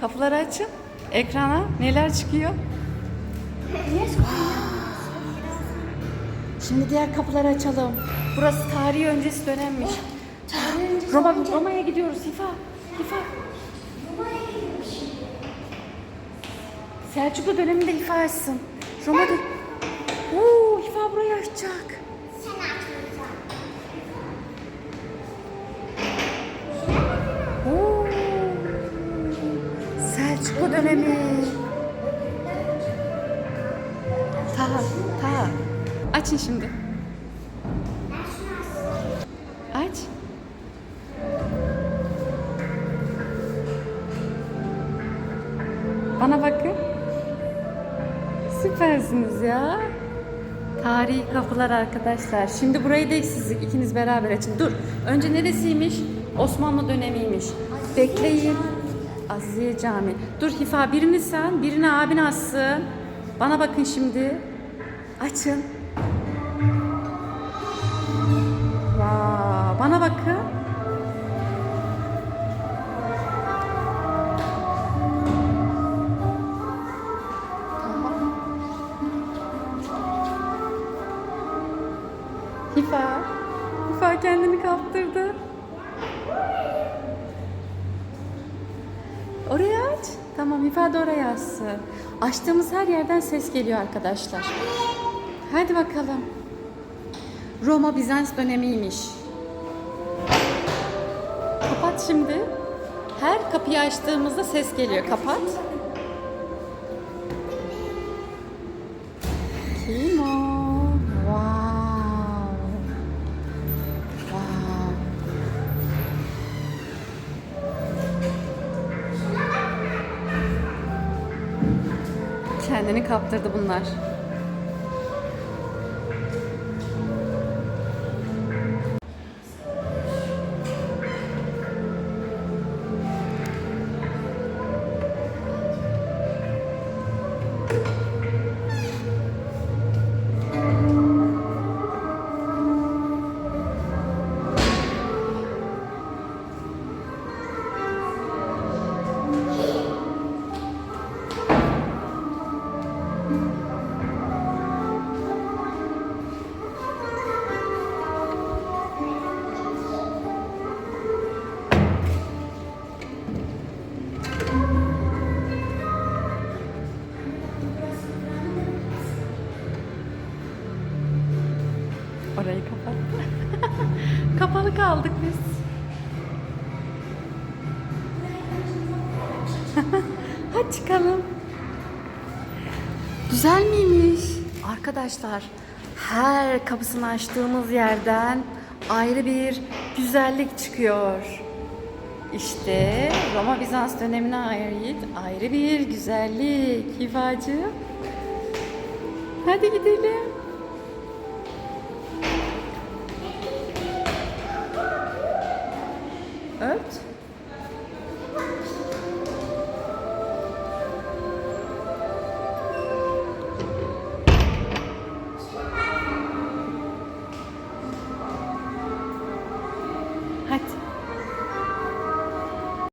Kapıları açın. Ekrana neler çıkıyor? Şimdi diğer kapıları açalım. Burası tarihi öncesi dönemmiş. Roma, Roma'ya gidiyoruz Hifa. Hifa. Selçuklu döneminde Hifa açsın. Roma'da... Oo, Hifa burayı açacak. Sen açmayacaksın. Dönemi. Taha, Taha. Açın şimdi. Aç. Bana bakın. Süpersiniz ya. Tarihi kapılar arkadaşlar. Şimdi burayı da siz ikiniz beraber açın. Dur. Önce neresiymiş? Osmanlı dönemiymiş. Bekleyin. Azize Cami. Dur Hifa birini sen, birini abin açsın. Bana bakın şimdi. Açın. Vaa, bana bakın. Hifa. Hifa kendini kaptırdı. Oraya aç. Tamam Hifa da oraya açsın. Açtığımız her yerden ses geliyor arkadaşlar. Hadi bakalım. Roma Bizans dönemiymiş. Kapat şimdi. Her kapıyı açtığımızda ses geliyor. Kapat. Kendini kaptırdı bunlar. Orayı kapattı. Kapalı kaldık biz. Hadi çıkalım. Güzel miymiş? Arkadaşlar her kapısını açtığımız yerden ayrı bir güzellik çıkıyor. İşte Roma Bizans dönemine ait ayrı bir güzellik. Hifacı. Hadi gidelim.